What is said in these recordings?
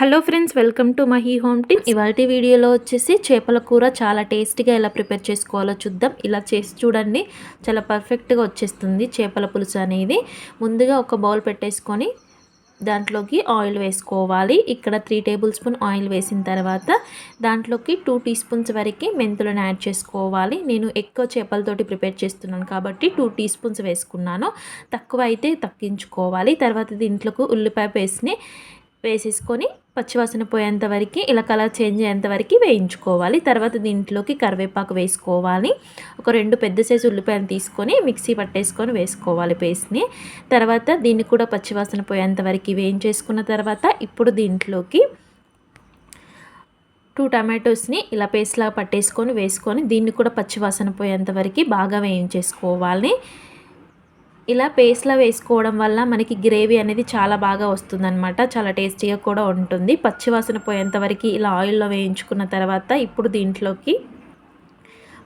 Hello friends welcome to Mahi home tip ఇవాళ వీడియోలో వచ్చేసి చేపల కూర చాలా టేస్టీగా ఎలా ప్రిపేర్ చేసుకోవాలో చూద్దాం. ఇలా చేసి చూడండి చాలా పర్ఫెక్ట్గా వచ్చేస్తుంది చేపల పులుసు అనేది. ముందుగా ఒక బౌల్ పెట్టేసుకొని దాంట్లోకి ఆయిల్ వేసుకోవాలి. ఇక్కడ త్రీ టేబుల్ స్పూన్ ఆయిల్ వేసిన తర్వాత దాంట్లోకి టూ టీ స్పూన్స్ వరకు మెంతులను యాడ్ చేసుకోవాలి. నేను ఎక్కువ చేపలతోటి ప్రిపేర్ చేస్తున్నాను కాబట్టి టూ టీ స్పూన్స్ వేసుకున్నాను. తక్కువ అయితే తగ్గించుకోవాలి. తర్వాత దీంట్లోకి ఉల్లిపాయ పేస్ట్ని వేసేసుకొని పచ్చివాసన పోయేంత వరకు ఇలా కలర్ చేంజ్ అయ్యేంత వరకు వేయించుకోవాలి. తర్వాత దీంట్లోకి కరివేపాకు వేసుకోవాలి. ఒక రెండు పెద్ద సైజు ఉల్లిపాయలు తీసుకొని మిక్సీ పట్టేసుకొని వేసుకోవాలి పేస్ట్ని. తర్వాత దీన్ని కూడా పచ్చివాసన పోయేంత వరకు వేయించేసుకున్న తర్వాత ఇప్పుడు దీంట్లోకి టూ టమాటోస్ని ఇలా పేస్ట్లా పట్టేసుకొని వేసుకొని దీన్ని కూడా పచ్చివాసన పోయేంత వరకు బాగా వేయించేసుకోవాలి. ఇలా పేస్ట్లో వేసుకోవడం వల్ల మనకి గ్రేవీ అనేది చాలా బాగా వస్తుందన్నమాట. చాలా టేస్టీగా కూడా ఉంటుంది. పచ్చివాసన పోయేంత వరకు ఇలా ఆయిల్లో వేయించుకున్న తర్వాత ఇప్పుడు దీంట్లోకి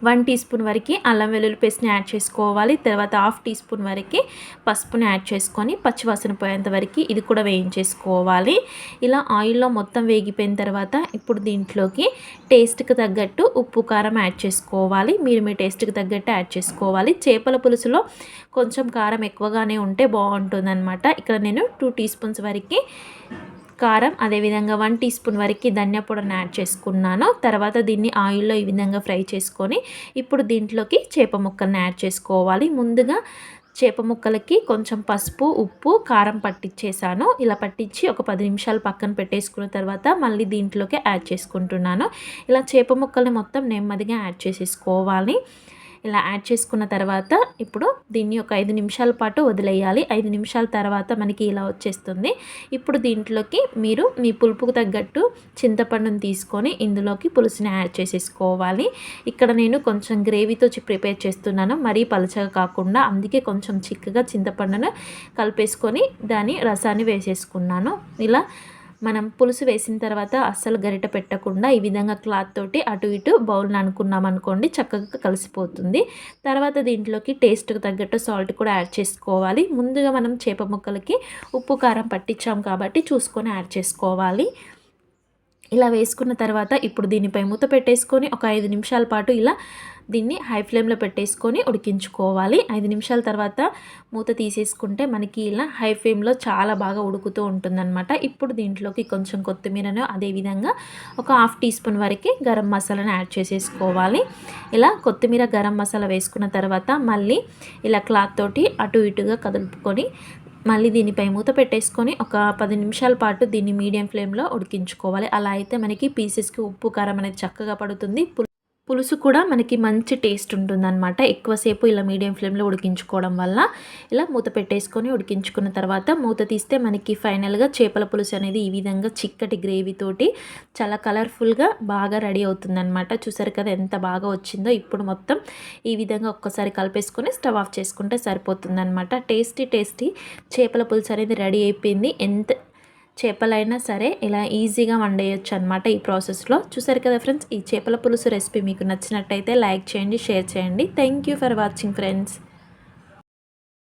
వన్ టీ స్పూన్ వరకు అల్లం వెల్లుల్లి పేస్ట్ని యాడ్ చేసుకోవాలి. తర్వాత హాఫ్ టీ స్పూన్ వరకు పసుపుని యాడ్ చేసుకొని పచ్చివాసన పోయేంత వరకు ఇది కూడా వేయించేసుకోవాలి. ఇలా ఆయిల్లో మొత్తం వేగిపోయిన తర్వాత ఇప్పుడు దీంట్లోకి టేస్ట్కి తగ్గట్టు ఉప్పు కారం యాడ్ చేసుకోవాలి. మీరు మీ టేస్ట్కి తగ్గట్టు యాడ్ చేసుకోవాలి. చేపల పులుసులో కొంచెం కారం ఎక్కువగానే ఉంటే బాగుంటుందన్నమాట. ఇక్కడ నేను టూ టీ స్పూన్స్ వరకు కారం అదేవిధంగా వన్ టీ స్పూన్ వరకు ధనియా పొడిని యాడ్ చేసుకున్నాను. తర్వాత దీన్ని ఆయిల్లో ఈ విధంగా ఫ్రై చేసుకొని ఇప్పుడు దీంట్లోకి చేప ముక్కల్ని యాడ్ చేసుకోవాలి. ముందుగా చేప ముక్కలకి కొంచెం పసుపు ఉప్పు కారం పట్టించేసాను ఇలా పట్టించి ఒక పది నిమిషాలు పక్కన పెట్టేసుకున్న తర్వాత మళ్ళీ దీంట్లోకి యాడ్ చేసుకుంటున్నాను. ఇలా చేప ముక్కల్ని మొత్తం నెమ్మదిగా యాడ్ చేసేసుకోవాలి. ఇలా యాడ్ చేసుకున్న తర్వాత ఇప్పుడు దీన్ని ఒక ఐదు నిమిషాల పాటు వదిలేయాలి. ఐదు నిమిషాల తర్వాత మనకి ఇలా వచ్చేస్తుంది. ఇప్పుడు దీంట్లోకి మీరు మీ పులుపుకు తగ్గట్టు చింతపండును తీసుకొని ఇందులోకి పులుసుని యాడ్ చేసేసుకోవాలి. ఇక్కడ నేను కొంచెం గ్రేవీతో ప్రిపేర్ చేస్తున్నాను. మరీ పలచగా కాకుండా అందుకే కొంచెం చిక్కగా చింతపండును కలిపేసుకొని దాని రసాన్ని వేసేసుకున్నాను. ఇలా మనం పులుసు వేసిన తర్వాత అస్సలు గరిట పెట్టకుండా ఈ విధంగా క్లాత్ తోటి అటు ఇటు బౌల్ని అనుకున్నాం అనుకోండి చక్కగా కలిసిపోతుంది. తర్వాత దీంట్లోకి టేస్ట్కి తగ్గట్టు సాల్ట్ కూడా యాడ్ చేసుకోవాలి. ముందుగా మనం చేప ముక్కలకి ఉప్పు కారం పట్టించాం కాబట్టి చూసుకొని యాడ్ చేసుకోవాలి. ఇలా వేసుకున్న తర్వాత ఇప్పుడు దీనిపై మూత పెట్టేసుకొని ఒక ఐదు నిమిషాల పాటు ఇలా దీన్ని హై ఫ్లేమ్లో పెట్టేసుకొని ఉడికించుకోవాలి. ఐదు నిమిషాల తర్వాత మూత తీసేసుకుంటే మనకి ఇలా హై ఫ్లేమ్లో చాలా బాగా ఉడుకుతూ ఉంటుందన్నమాట. ఇప్పుడు దీంట్లోకి కొంచెం కొత్తిమీరను అదేవిధంగా ఒక హాఫ్ టీ స్పూన్ వరకు గరం మసాలాను యాడ్ చేసేసుకోవాలి. ఇలా కొత్తిమీర గరం మసాలా వేసుకున్న తర్వాత మళ్ళీ ఇలా క్లాత్ తోటి అటు ఇటుగా కదుపుకొని మళ్ళీ దీనిపై మూత పెట్టేసుకొని ఒక పది నిమిషాల పాటు దీన్ని మీడియం ఫ్లేమ్లో ఉడికించుకోవాలి. అలా అయితే మనకి పీసెస్కి ఉప్పు కారం అనేది చక్కగా పడుతుంది. పులుసు కూడా మనకి మంచి టేస్ట్ ఉంటుందన్నమాట. ఎక్కువసేపు ఇలా మీడియం ఫ్లేమ్లో ఉడికించుకోవడం వల్ల ఇలా మూత పెట్టేసుకొని ఉడికించుకున్న తర్వాత మూత తీస్తే మనకి ఫైనల్గా చేపల పులుసు అనేది ఈ విధంగా చిక్కటి గ్రేవీతోటి చాలా కలర్ఫుల్గా బాగా రెడీ అవుతుందన్నమాట. చూసారు కదా ఎంత బాగా వచ్చిందో. ఇప్పుడు మొత్తం ఈ విధంగా ఒక్కసారి కలిపేసుకొని స్టవ్ ఆఫ్ చేసుకుంటే సరిపోతుందన్నమాట. టేస్టీ టేస్టీ చేపల పులుసు అనేది రెడీ అయిపోయింది. ఎంత చేపలైనా సరే ఇలా ఈజీగా వండేయచ్చు అనమాట ఈ ప్రాసెస్లో. చూసారు కదా ఫ్రెండ్స్ ఈ చేపల పులుసు రెసిపీ మీకు నచ్చినట్టయితే లైక్ చేయండి షేర్ చేయండి. Thank for watching friends.